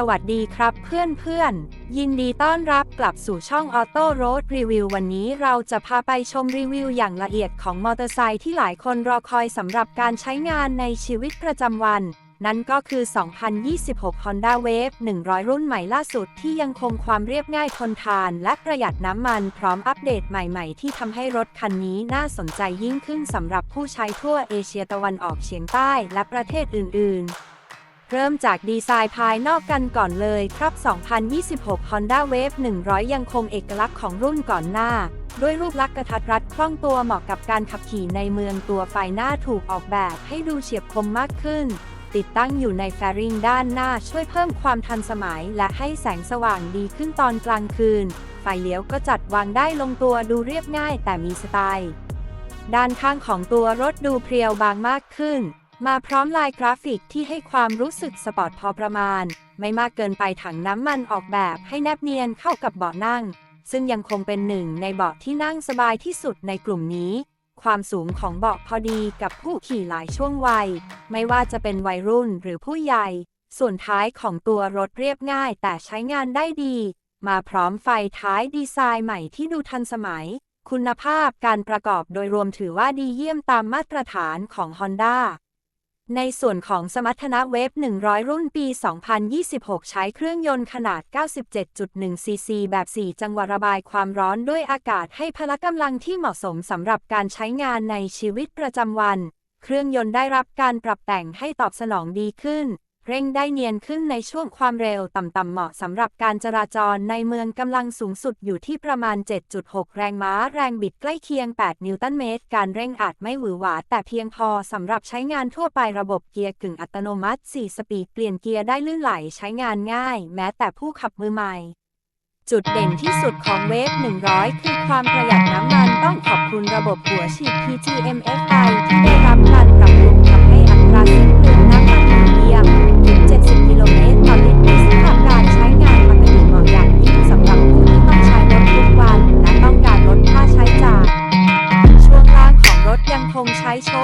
สวัสดีครับเพื่อนเพื่อนๆ ยินดีต้อนรับกลับสู่ช่องออโต้โรดรีวิววันนี้เราจะพาไปชมรีวิวอย่างละเอียดของมอเตอร์ไซค์ที่หลายคนรอคอยสำหรับการใช้งานในชีวิตประจำวัน นั่นก็คือ 2026 Honda Wave 100 รุ่นใหม่ล่าสุดที่ยังคงความเรียบง่ายทนทาน และประหยัดน้ำมันพร้อมอัปเดตใหม่ๆ ที่ทำให้รถคันนี้น่าสนใจยิ่งขึ้นสำหรับผู้ใช้ทั่วเอเชียตะวันออกเฉียงใต้และประเทศอื่นๆ เริ่มจากดีไซน์ภายนอกกันก่อนเลยครับ 2026 Honda Wave 100 ยังคงเอกลักษณ์ของรุ่นก่อนหน้า ด้วยรูปลักษณ์กระทัดรัดคล่องตัวเหมาะกับการขับขี่ในเมืองตัวไฟหน้าถูกออกแบบให้ดูเฉียบคมมากขึ้น ติดตั้งอยู่ในแฟริงด้านหน้าช่วยเพิ่มความทันสมัยและให้แสงสว่างดีขึ้นตอนกลางคืน ไฟเลี้ยวก็จัดวางได้ลงตัวดูเรียบง่ายแต่มีสไตล์ ด้านข้างของตัวรถดูเพรียวบางมากขึ้น มาพร้อมลายกราฟิกที่ให้ความรู้สึกสปอร์ตพอประมาณ ไม่มากเกินไปถังน้ำมันออกแบบให้แนบเนียนเข้ากับเบาะนั่ง ซึ่งยังคงเป็นหนึ่งในเบาะที่นั่งสบายที่สุดในกลุ่มนี้ ความสูงของเบาะพอดีกับผู้ขี่หลายช่วงวัย ไม่ว่าจะเป็นวัยรุ่นหรือผู้ใหญ่ ส่วนท้ายของตัวรถเรียบง่ายแต่ใช้งานได้ดี มาพร้อมไฟท้ายดีไซน์ใหม่ที่ดูทันสมัย คุณภาพการประกอบโดยรวมถือว่าดีเยี่ยมตามมาตรฐานของ Honda ในส่วนของสมรรถนะเวฟ100 รุ่นปี 2026 ใช้เครื่องยนต์ขนาด 97.1 ซีซี แบบ 4 จังหวะระบายความร้อนด้วยอากาศให้พละกำลังที่เหมาะสมสำหรับการใช้งานในชีวิตประจำวัน เครื่องยนต์ได้รับการปรับแต่งให้ตอบสนองดีขึ้น เร่งได้เนียนขึ้นในช่วงความเร็วต่ำๆเหมาะสำหรับการจราจรในเมืองกำลังสูงสุดอยู่ที่ประมาณ 7.6 แรงม้าแรงบิดใกล้เคียง 8 นิวตันเมตร การเร่งอาจไม่หวือหวา แต่เพียงพอสำหรับใช้งานทั่วไประบบเกียร์กึ่งอัตโนมัติ 4 สปีดเปลี่ยนเกียร์ได้ลื่นไหลใช้งานง่าย แม้แต่ผู้ขับมือใหม่จุดเด่นที่สุดของเวฟ 100 คือความประหยัดน้ำมันต้องขอบคุณระบบหัวฉีด PGMFI ที่ได้รับการปรับปรุง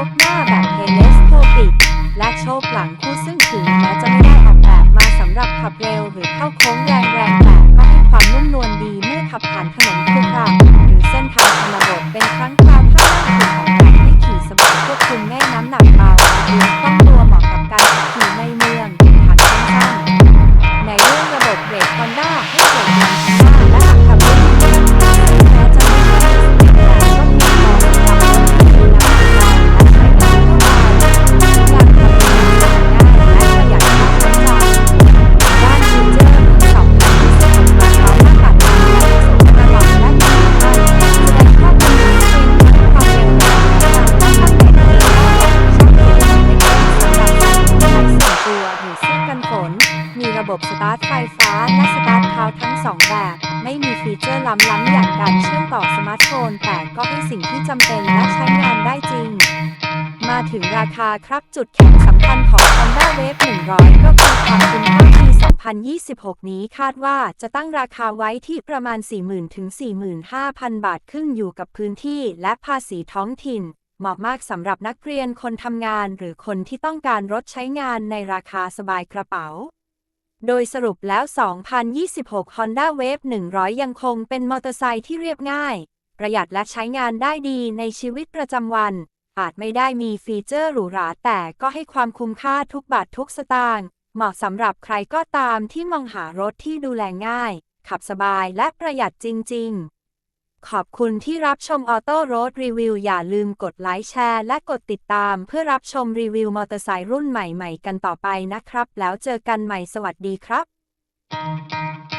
งใช้โชคหน้าแบบเทเลสโคปิก และโชคหลังคู่ซึ่งถึงแม้จะไม่ได้ออกแบบมาสำหรับขับเร็วหรือเข้าโค้งแรงๆแต่ก็ให้ความนุ่มนวลดีเมื่อขับผ่านถนน ระบบสตาร์ทไฟฟ้า และสตาร์ทเท้าทั้งสองแบบ ไม่มีฟีเจอร์ล้ำๆอย่างการเชื่อมต่อสมาร์ทโฟน แต่ก็ให้สิ่งที่จำเป็นและใช้งานได้จริง มาถึงราคาครับจุดแข็งสำคัญของ Honda Wave 100 ก็คือความคุ้มค่าปี 2026 นี้คาดว่าจะตั้งราคาไว้ที่ประมาณ 40,000 ถึง 45,000 บาทขึ้นอยู่กับพื้นที่และภาษีท้องถิ่นเหมาะมากสำหรับนักเรียนคนทำงานหรือคนที่ต้องการรถใช้งานในราคาสบายกระเป๋า โดยสรุปแล้ว 2026 Honda Wave 100 ยังคงเป็นมอเตอร์ไซค์ที่เรียบง่าย ประหยัดและใช้งานได้ดีในชีวิตประจำวัน อาจไม่ได้มีฟีเจอร์หรูหราแต่ก็ให้ความคุ้มค่าทุกบาททุกสตางค์ เหมาะสำหรับใครก็ตามที่มองหารถที่ดูแลง่าย ขับสบายและประหยัดจริง ๆ ขอบคุณที่รับชมออโต้โรดรีวิวอย่าลืมกดไลค์แชร์และกดติดตามเพื่อรับชมรีวิวมอเตอร์ไซค์รุ่นใหม่ ๆ กันต่อไปนะครับ แล้วเจอกันใหม่สวัสดีครับ